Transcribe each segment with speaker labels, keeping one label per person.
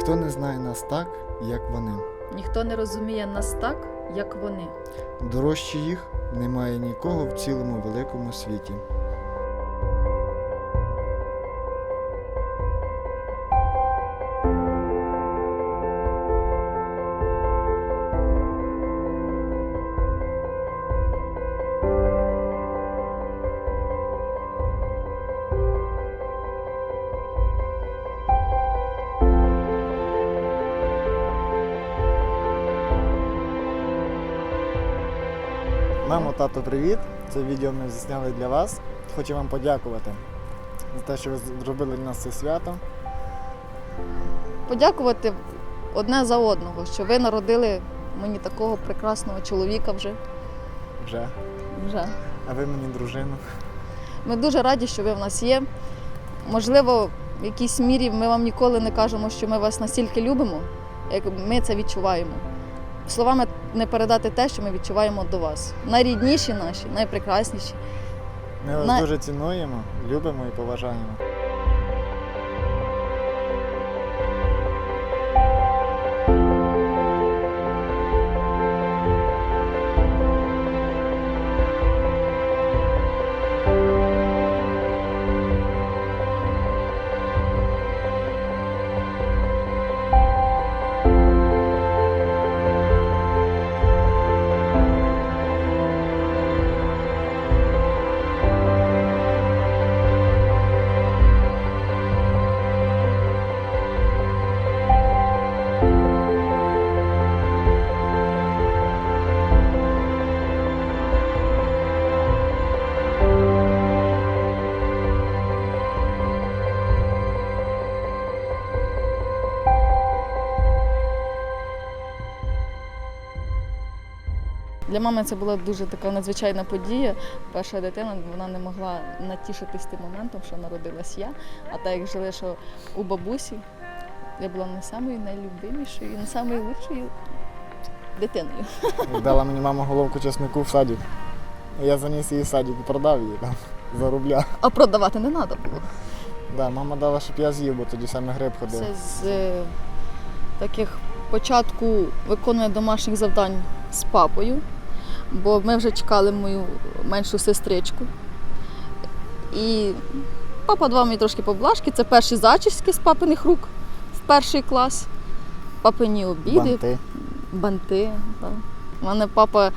Speaker 1: Ніхто не знає нас так, як вони.
Speaker 2: Ніхто не розуміє нас так, як вони.
Speaker 1: Дорожче їх немає нікого в цілому великому світі. Мамо, тато, привіт! Це відео ми зняли для вас. Хочу вам подякувати за те, що ви зробили для нас це свято.
Speaker 2: Подякувати одне за одного, що ви народили мені такого прекрасного чоловіка вже.
Speaker 1: Вже.
Speaker 2: вже.
Speaker 1: А ви мені дружину.
Speaker 2: Ми дуже раді, що ви в нас є. Можливо, в якійсь мірі ми вам ніколи не кажемо, що ми вас настільки любимо, як ми це відчуваємо. Словами не передати те, що ми відчуваємо до вас. Найрідніші наші, найпрекрасніші.
Speaker 1: Ми вас
Speaker 2: Най...
Speaker 1: дуже цінуємо, любимо і поважаємо.
Speaker 2: Для мами це була дуже така надзвичайна подія. Перша дитина вона не могла натішитись тим моментом, що народилась я. А так як жили, що у бабусі я була не самою найлюбимішою, не самою лучшою дитиною.
Speaker 1: Дала мені мама головку чеснику в садик. Я заніс її в садик і продав її там за рубля.
Speaker 2: А продавати не треба було.
Speaker 1: Да, мама дала, щоб я з'їв, бо тоді саме гриб ходив.
Speaker 2: Це з е, таких початку виконує домашніх завдань з папою, бо ми вже чекали мою меншу сестричку. І папа давав мені трошки поблажки. Це перші зачіски з папиних рук в перший клас. Папині обіди,
Speaker 1: Банти.
Speaker 2: банти. Так. У мене папа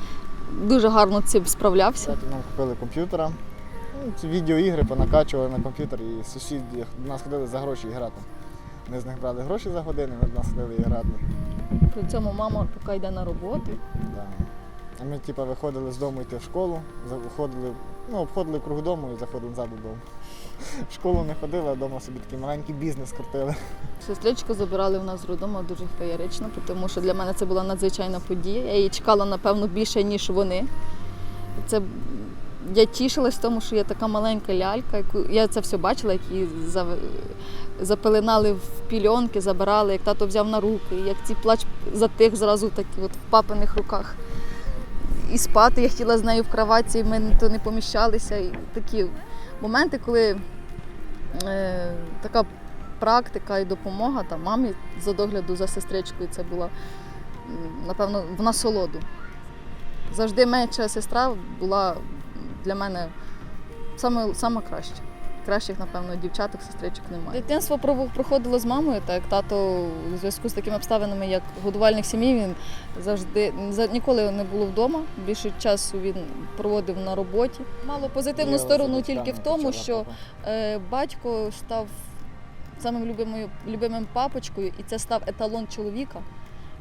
Speaker 2: дуже гарно цим справлявся.
Speaker 1: Кстати, нам купили комп'ютера. Ну, ці відеоігри понакачували на комп'ютер і сусіди нас ходили за гроші грати. Ми з них брали гроші за години, ми нас ходили і грати.
Speaker 2: При цьому мама поки йде на роботу.
Speaker 1: Да. А ми типу, виходили з дому йти в школу, за- виходили, ну, обходили круг дому і заходили назад додому. В школу не ходили, а вдома собі такий маленький бізнес крутили.
Speaker 2: Сестричку забирали в нас з роддому дуже феєрично, тому що для мене це була надзвичайна подія. Я її чекала, напевно, більше, ніж вони. Це я тішилась тому, що є така маленька лялька, яку я це все бачила, як її зав- запеленали в пільонки, забирали, як тато взяв на руки, як цей плач затих зразу так от в папиних руках. І спати я хотіла з нею в кроваті, ми то не поміщалися. І такі моменти, коли е, така практика і допомога та мамі за догляду за сестричкою це була, напевно, в насолоду. Завжди менша сестра була для мене саме, саме краща. Кращих, напевно, дівчаток, сестричок немає. Дитинство про- проходило з мамою, так тато у зв'язку з такими обставинами, як годувальник сім'ї, він завжди за- ніколи не було вдома. Більше часу він проводив на роботі. Мало позитивну
Speaker 1: Я
Speaker 2: сторону тільки в тому, що
Speaker 1: папа.
Speaker 2: Е, батько став самим любимою, любимим папочкою, і це став еталон чоловіка,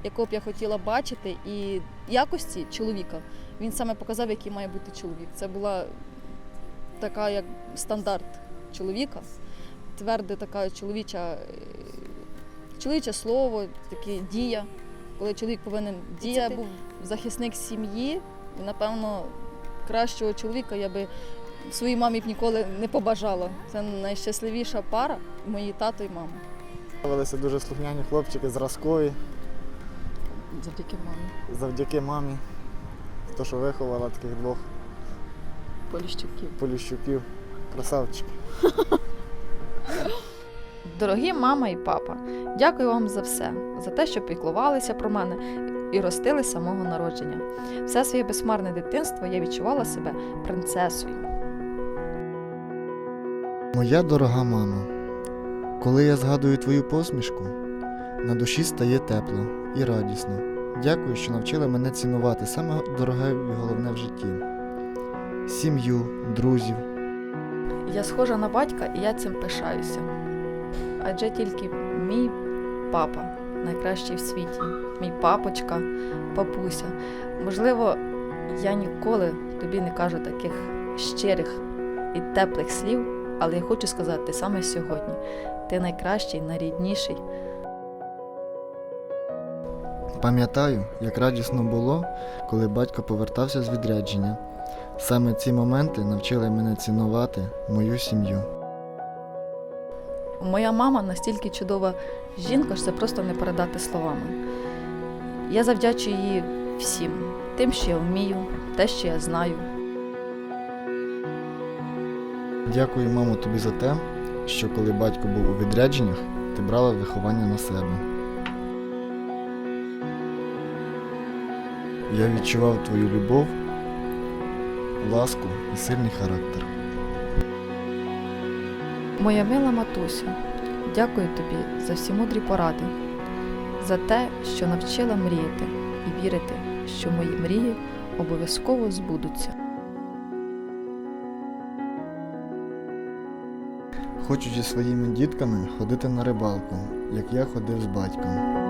Speaker 2: якого б я хотіла бачити. І якості чоловіка він саме показав, який має бути чоловік. Це була така як стандарт чоловіка, тверде така чоловіча, е, чоловіче слово, таке дія. Коли чоловік повинен дія, був захисник сім'ї, і, напевно, кращого чоловіка я би своїй мамі б ніколи не побажала. Це найщасливіша пара мої тато і мама.
Speaker 1: Виявилися дуже слухняні хлопчики, зразкові,
Speaker 2: Завдяки мамі.
Speaker 1: завдяки мамі. То, що виховала таких двох
Speaker 2: Поліщуків.
Speaker 1: поліщуків, красавчиків.
Speaker 2: Дорогі мама і папа, дякую вам за все, за те, що піклувалися про мене і ростили з самого народження. Все своє безхмарне дитинство я відчувала себе принцесою.
Speaker 1: Моя дорога мама, коли я згадую твою посмішку, на душі стає тепло і радісно. Дякую, що навчила мене цінувати саме дороге і головне в житті сім'ю, друзів.
Speaker 2: Я схожа на батька, і я цим пишаюся. Адже тільки мій папа найкращий в світі, мій папочка, папуся. Можливо, я ніколи тобі не кажу таких щирих і теплих слів, але я хочу сказати саме сьогодні. Ти найкращий, найрідніший.
Speaker 1: Пам'ятаю, як радісно було, коли батько повертався з відрядження. Саме ці моменти навчили мене цінувати мою сім'ю.
Speaker 2: Моя мама настільки чудова жінка, що це просто не передати словами. Я завдячую їй всім, тим, що я вмію, те, що я знаю.
Speaker 1: Дякую, мамо, тобі за те, що коли батько був у відрядженнях, ти брала виховання на себе. Я відчував твою любов, ласку і сильний характер.
Speaker 2: Моя мила матусю, дякую тобі за всі мудрі поради, за те, що навчила мріяти і вірити, що мої мрії обов'язково збудуться.
Speaker 1: Хочу зі своїми дітками ходити на рибалку, як я ходив з батьком.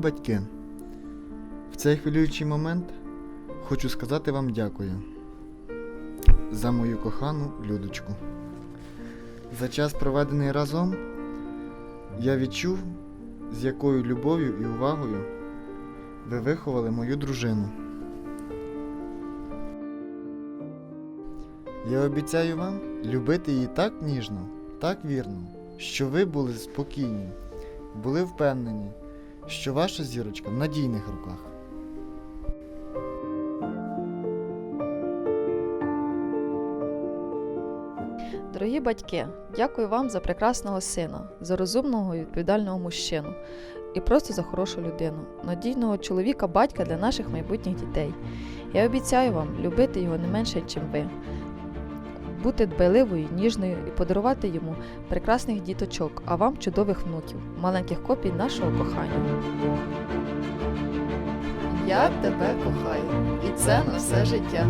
Speaker 1: Батьки, в цей хвилюючий момент хочу сказати вам дякую за мою кохану Людочку. За час, проведений разом, я відчув, з якою любов'ю і увагою ви виховали мою дружину. Я обіцяю вам любити її так ніжно, так вірно, що ви були спокійні, були впевнені, що ваша зірочка в надійних руках.
Speaker 2: Дорогі батьки, дякую вам за прекрасного сина, за розумного і відповідального мужчину і просто за хорошу людину, надійного чоловіка, батька для наших майбутніх дітей. Я обіцяю вам любити його не менше, ніж ви, бути дбайливою, ніжною і подарувати йому прекрасних діточок, а вам чудових внуків, маленьких копій нашого кохання. Я тебе кохаю, і це на все життя.